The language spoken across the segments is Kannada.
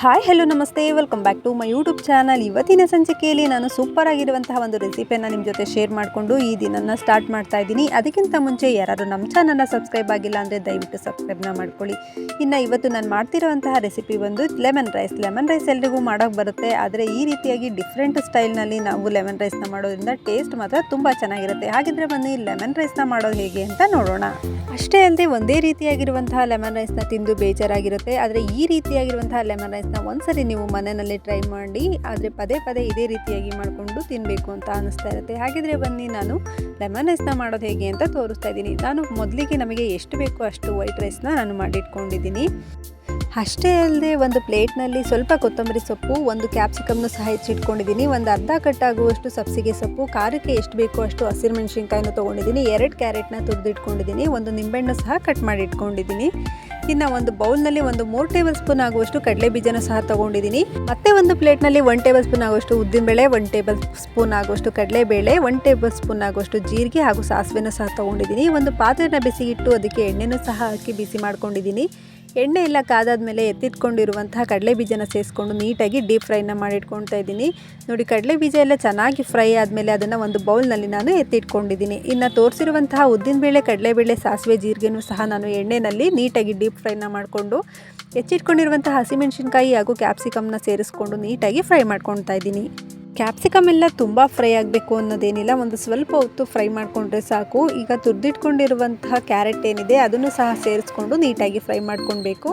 ಹಾಯ್ ಹಲೋ ನಮಸ್ತೆ. Welcome back to my YouTube channel ಇವತ್ತಿನ ಸಂಚಿಕೆಯಲ್ಲಿ ನಾನು ಸೂಪರ್ ಆಗಿರುವಂತಹ ಒಂದು ರೆಸಿಪಿಯನ್ನು ನಿಮ್ಮ ಜೊತೆ ಶೇರ್ ಮಾಡಿಕೊಂಡು ಈ ದಿನನ ಸ್ಟಾರ್ಟ್ ಮಾಡ್ತಾ ಇದ್ದೀನಿ. ಅದಕ್ಕಿಂತ ಮುಂಚೆ ಯಾರಾದರೂ ನಮ್ಮ ಚಾನಲ್ನ ಸಬ್ಸ್ಕ್ರೈಬ್ ಆಗಿಲ್ಲ ಅಂದರೆ ದಯವಿಟ್ಟು ಸಬ್ಸ್ಕ್ರೈಬ್ನ ಮಾಡ್ಕೊಳ್ಳಿ. ಇನ್ನು ಇವತ್ತು ನಾನು ಮಾಡ್ತಿರುವಂತಹ ರೆಸಿಪಿ ಒಂದು ಲೆಮನ್ ರೈಸ್ ಲೆಮನ್ ರೈಸ್ ಎಲ್ರಿಗೂ ಮಾಡೋಕ್ಕೆ ಬರುತ್ತೆ. ಆದರೆ ಈ ರೀತಿಯಾಗಿ ಡಿಫ್ರೆಂಟ್ ಸ್ಟೈಲ್ನಲ್ಲಿ ನಾವು ಲೆಮನ್ ರೈಸ್ನ ಮಾಡೋದ್ರಿಂದ ಟೇಸ್ಟ್ ಮಾತ್ರ ತುಂಬ ಚೆನ್ನಾಗಿರುತ್ತೆ. ಹಾಗಿದ್ರೆ ಬನ್ನಿ ಲೆಮನ್ ರೈಸ್ನ ಮಾಡೋದು ಹೇಗೆ ಅಂತ ನೋಡೋಣ. ಅಷ್ಟೇ ಅಲ್ಲದೆ ಒಂದೇ ರೀತಿಯಾಗಿರುವಂತಹ ಲೆಮನ್ ರೈಸ್ನ ತಿಂದು ಬೇಜಾರಾಗಿರುತ್ತೆ. ಆದರೆ ಈ ರೀತಿಯಾಗಿರುವಂತಹ ಲೆಮನ್ ರೈಸ್ನ ಒಂದ್ಸರಿ ನೀವು ಮನೆಯಲ್ಲಿ ಟ್ರೈ ಮಾಡಿ, ಆದರೆ ಪದೇ ಪದೇ ಇದೇ ರೀತಿಯಾಗಿ ಮಾಡಿಕೊಂಡು ತಿನ್ನಬೇಕು ಅಂತ ಅನಿಸ್ತಾ ಇರುತ್ತೆ. ಹಾಗಿದ್ರೆ ಬನ್ನಿ, ನಾನು ಲೆಮನ್ ರೈಸ್ನ ಮಾಡೋದು ಹೇಗೆ ಅಂತ ತೋರಿಸ್ತಾ ಇದ್ದೀನಿ. ನಾನು ಮೊದಲಿಗೆ ನಮಗೆ ಎಷ್ಟು ಬೇಕು ಅಷ್ಟು ವೈಟ್ ರೈಸ್ನ ನಾನು ಮಾಡಿಟ್ಕೊಂಡಿದ್ದೀನಿ. ಅಷ್ಟೇ ಅಲ್ಲದೆ ಒಂದು ಪ್ಲೇಟ್ನಲ್ಲಿ ಸ್ವಲ್ಪ ಕೊತ್ತಂಬರಿ ಸೊಪ್ಪು, ಒಂದು ಕ್ಯಾಪ್ಸಿಕಮ್ನು ಸಹ ಹೆಚ್ಚಿಟ್ಕೊಂಡಿದ್ದೀನಿ. ಒಂದು ಅರ್ಧ ಕಟ್ಟಾಗುವಷ್ಟು ಸಬ್ಸಿಗೆ ಸೊಪ್ಪು, ಖಾರಕ್ಕೆ ಎಷ್ಟು ಬೇಕೋ ಅಷ್ಟು ಹಸಿರು ಮೆಣಸಿನ್ಕಾಯಿನ ತೊಗೊಂಡಿದ್ದೀನಿ. ಎರಡು ಕ್ಯಾರೆಟ್ನ ತುರಿದಿಟ್ಕೊಂಡಿದ್ದೀನಿ. ಒಂದು ನಿಂಬೆಹಣ್ಣು ಸಹ ಕಟ್ ಮಾಡಿ ಇಟ್ಕೊಂಡಿದ್ದೀನಿ ಇನ್ನು ಒಂದು ಬೌಲ್ನಲ್ಲಿ ಒಂದು ಮೂರು ಟೇಬಲ್ ಸ್ಪೂನ್ ಆಗುವಷ್ಟು ಕಡಲೆ ಬೀಜನ ಸಹ ತಗೊಂಡಿದ್ದೀನಿ. ಮತ್ತೆ ಒಂದು ಪ್ಲೇಟ್ನಲ್ಲಿ ಒನ್ ಟೇಬಲ್ ಸ್ಪೂನ್ ಆಗುವಷ್ಟು ಉದ್ದಿನಬೇಳೆ ಒನ್ ಟೇಬಲ್ ಸ್ಪೂನ್ ಆಗುವಷ್ಟು ಕಡಲೆಬೇಳೆ ಒನ್ ಟೇಬಲ್ ಸ್ಪೂನ್ ಆಗುವಷ್ಟು ಜೀರಿಗೆ ಹಾಗೂ ಸಾಸಿವೆನ ಸಹ ತಗೊಂಡಿದ್ದೀನಿ. ಒಂದು ಪಾತ್ರೆನ ಬಿಸಿಗಿಟ್ಟು ಅದಕ್ಕೆ ಎಣ್ಣೆನೂ ಸಹ ಹಾಕಿ ಬಿಸಿ ಮಾಡ್ಕೊಂಡಿದ್ದೀನಿ. ಎಣ್ಣೆ ಎಲ್ಲ ಕಾದಾದ್ಮೇಲೆ ಎತ್ತಿಟ್ಕೊಂಡಿರುವಂತಹ ಕಡಲೆ ಬೀಜನ ಸೇರಿಸ್ಕೊಂಡು ನೀಟಾಗಿ ಡೀಪ್ ಫ್ರೈನ ಮಾಡಿಟ್ಕೊಳ್ತಾ ಇದ್ದೀನಿ. ನೋಡಿ, ಕಡಲೆ ಬೀಜ ಎಲ್ಲ ಚೆನ್ನಾಗಿ ಫ್ರೈ ಆದಮೇಲೆ ಅದನ್ನು ಒಂದು ಬೌಲ್ನಲ್ಲಿ ನಾನು ಎತ್ತಿಟ್ಕೊಂಡಿದ್ದೀನಿ. ಇನ್ನು ತೋರಿಸಿರುವಂತಹ ಉದ್ದಿನಬೇಳೆ ಕಡಲೆಬೇಳೆ ಸಾಸಿವೆ, ಜೀರಿಗೆನೂ ಸಹ ನಾನು ಎಣ್ಣೆಯಲ್ಲಿ ನೀಟಾಗಿ ಡೀಪ್ ಫ್ರೈನ ಮಾಡಿಕೊಂಡು ಹೆಚ್ಚಿಟ್ಕೊಂಡಿರುವಂತಹ ಹಸಿಮೆಣಸಿನ್ಕಾಯಿ ಹಾಗೂ ಕ್ಯಾಪ್ಸಿಕಮ್ನ ಸೇರಿಸ್ಕೊಂಡು ನೀಟಾಗಿ ಫ್ರೈ ಮಾಡ್ಕೊಳ್ತಾ ಇದ್ದೀನಿ. ಕ್ಯಾಪ್ಸಿಕಮ್ ಎಲ್ಲ ತುಂಬ ಫ್ರೈ ಆಗಬೇಕು ಅನ್ನೋದೇನಿಲ್ಲ, ಒಂದು ಸ್ವಲ್ಪ ಹೊತ್ತು ಫ್ರೈ ಮಾಡಿಕೊಂಡ್ರೆ ಸಾಕು. ಈಗ ತುರ್ದಿಟ್ಕೊಂಡಿರುವಂತಹ ಕ್ಯಾರೆಟ್ ಏನಿದೆ, ಅದನ್ನು ಸಹ ಸೇರಿಸ್ಕೊಂಡು ನೀಟಾಗಿ ಫ್ರೈ ಮಾಡ್ಕೊಳ್ಬೇಕು.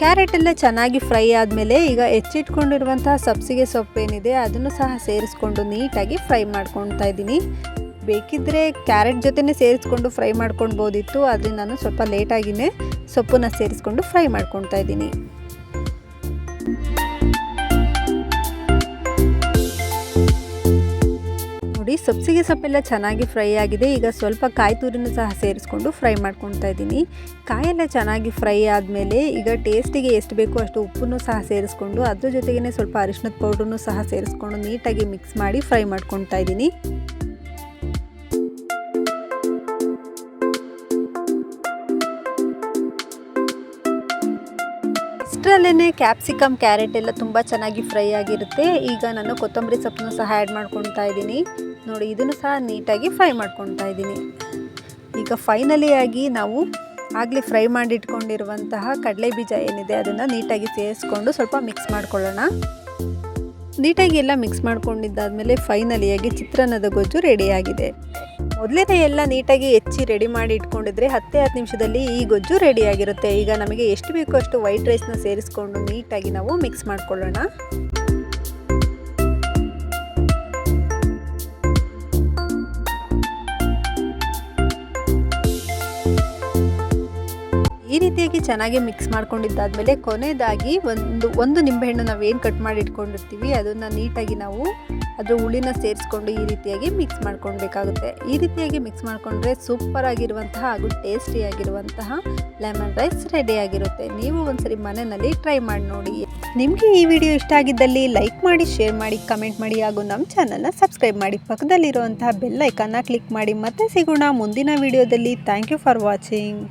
ಕ್ಯಾರೆಟ್ ಎಲ್ಲ ಚೆನ್ನಾಗಿ ಫ್ರೈ ಆದಮೇಲೆ ಈಗ ಹೆಚ್ಚಿಟ್ಕೊಂಡಿರುವಂತಹ ಸಬ್ಸಿಗೆ ಸೊಪ್ಪು ಏನಿದೆ ಅದನ್ನು ಸಹ ಸೇರಿಸ್ಕೊಂಡು ನೀಟಾಗಿ ಫ್ರೈ ಮಾಡ್ಕೊಳ್ತಾ ಇದ್ದೀನಿ. ಬೇಕಿದ್ದರೆ ಕ್ಯಾರೆಟ್ ಜೊತೆನೇ ಸೇರಿಸ್ಕೊಂಡು ಫ್ರೈ ಮಾಡ್ಕೊಳ್ಬೋದಿತ್ತು ಆದರೆ ನಾನು ಸ್ವಲ್ಪ ಲೇಟಾಗಿಯೇ ಸೊಪ್ಪನ್ನ ಸೇರಿಸ್ಕೊಂಡು ಫ್ರೈ ಮಾಡ್ಕೊಳ್ತಾ ಇದ್ದೀನಿ. ನೋಡಿ. ಸಬ್ಸಿಗೆ ಸೊಪ್ಪೆಲ್ಲ ಚೆನ್ನಾಗಿ ಫ್ರೈ ಆಗಿದೆ. ಈಗ ಸ್ವಲ್ಪ ಕಾಯಿ ತುರಿನ ಸಹ ಸೇರಿಸ್ಕೊಂಡು ಫ್ರೈ ಮಾಡ್ಕೊತಾ ಇದ್ದೀನಿ. ಕಾಯೆಲ್ಲ ಚೆನ್ನಾಗಿ ಫ್ರೈ ಆದಮೇಲೆ ಈಗ ಟೇಸ್ಟಿಗೆ ಎಷ್ಟು ಬೇಕೋ ಅಷ್ಟು ಉಪ್ಪನ್ನು ಸಹ ಸೇರಿಸ್ಕೊಂಡು ಅದ್ರ ಜೊತೆಗೇ ಸ್ವಲ್ಪ ಅರಿಶಿನದ ಪೌಡ್ರನ್ನು ಸಹ ಸೇರಿಸ್ಕೊಂಡು ನೀಟಾಗಿ ಮಿಕ್ಸ್ ಮಾಡಿ ಫ್ರೈ ಮಾಡ್ಕೊತಾ ಇದ್ದೀನಿ. ಇಷ್ಟರಲ್ಲೇ ಕ್ಯಾಪ್ಸಿಕಮ್ ಕ್ಯಾರೆಟ್ ಎಲ್ಲ ತುಂಬ ಚೆನ್ನಾಗಿ ಫ್ರೈ ಆಗಿರುತ್ತೆ. ಈಗ ನಾನು ಕೊತ್ತಂಬರಿ ಸೊಪ್ಪನ್ನು ಸಹ ಆ್ಯಡ್ ಮಾಡ್ಕೊಳ್ತಾ ಇದ್ದೀನಿ. ನೋಡಿ, ಇದನ್ನು ಸಹ ನೀಟಾಗಿ ಫ್ರೈ ಮಾಡ್ಕೊಳ್ತಾ ಇದ್ದೀನಿ. ಈಗ ಫೈನಲಿ ಆಗಿ ನಾವು ಆಗಲೇ ಫ್ರೈ ಮಾಡಿಟ್ಕೊಂಡಿರುವಂತಹ ಕಡಲೆ ಬೀಜ ಏನಿದೆ, ಅದನ್ನು ನೀಟಾಗಿ ಸೇರಿಸ್ಕೊಂಡು ಸ್ವಲ್ಪ ಮಿಕ್ಸ್ ಮಾಡ್ಕೊಳ್ಳೋಣ. ನೀಟಾಗಿ ಎಲ್ಲ ಮಿಕ್ಸ್ ಮಾಡ್ಕೊಂಡಿದ್ದಾದಮೇಲೆ ಫೈನಲಿಯಾಗಿ ಚಿತ್ರಾನ್ನದ ಗೊಜ್ಜು ರೆಡಿಯಾಗಿದೆ ಮೊದಲೇ ಎಲ್ಲ ನೀಟಾಗಿ ಹೆಚ್ಚಿ ರೆಡಿ ಮಾಡಿ ಇಟ್ಕೊಂಡಿದ್ರೆ ಹತ್ತೇ ಹತ್ತು ನಿಮಿಷದಲ್ಲಿ ಈ ಗೊಜ್ಜು ರೆಡಿಯಾಗಿರುತ್ತೆ. ಈಗ ನಮಗೆ ಎಷ್ಟು ಬೇಕೋ ಅಷ್ಟು ವೈಟ್ ರೈಸ್ನ ಸೇರಿಸ್ಕೊಂಡು ನೀಟಾಗಿ ನಾವು ಮಿಕ್ಸ್ ಮಾಡ್ಕೊಳ್ಳೋಣ. ಈ ರೀತಿಯಾಗಿ ಚೆನ್ನಾಗಿ ಮಿಕ್ಸ್ ಮಾಡ್ಕೊಂಡಿದ್ದಾದಮೇಲೆ ಕೊನೆಯದಾಗಿ ಒಂದು ಒಂದು ನಿಂಬೆಹಣ್ಣು ನಾವು ಏನು ಕಟ್ ಮಾಡಿ ಇಟ್ಕೊಂಡಿರ್ತೀವಿ, ಅದನ್ನು ನೀಟಾಗಿ ನಾವು ಅದ್ರ ಹುಳಿನ ಸೇರಿಸ್ಕೊಂಡು ಈ ರೀತಿಯಾಗಿ ಮಿಕ್ಸ್ ಮಾಡ್ಕೊಳ್ಬೇಕಾಗುತ್ತೆ. ಈ ರೀತಿಯಾಗಿ ಮಿಕ್ಸ್ ಮಾಡಿಕೊಂಡ್ರೆ ಸೂಪರ್ ಆಗಿರುವಂತಹ ಹಾಗೂ ಟೇಸ್ಟಿಯಾಗಿರುವಂತಹ ಲೆಮನ್ ರೈಸ್ ರೆಡಿಯಾಗಿರುತ್ತೆ ನೀವು ಒಂದ್ಸರಿ ಮನೆಯಲ್ಲಿ ಟ್ರೈ ಮಾಡಿ ನೋಡಿ. ನಿಮಗೆ ಈ ವಿಡಿಯೋ ಇಷ್ಟ ಆಗಿದ್ದಲ್ಲಿ ಲೈಕ್ ಮಾಡಿ ಶೇರ್ ಮಾಡಿ ಕಮೆಂಟ್ ಮಾಡಿ ಹಾಗೂ ನಮ್ಮ ಚಾನಲ್ನ ಸಬ್ಸ್ಕ್ರೈಬ್ ಮಾಡಿ. ಪಕ್ಕದಲ್ಲಿರುವಂತಹ ಬೆಲ್ ಐಕನ್ನ ಕ್ಲಿಕ್ ಮಾಡಿ. ಮತ್ತೆ ಸಿಗೋಣ ಮುಂದಿನ ವಿಡಿಯೋದಲ್ಲಿ ಥ್ಯಾಂಕ್ ಯು ಫಾರ್ ವಾಚಿಂಗ್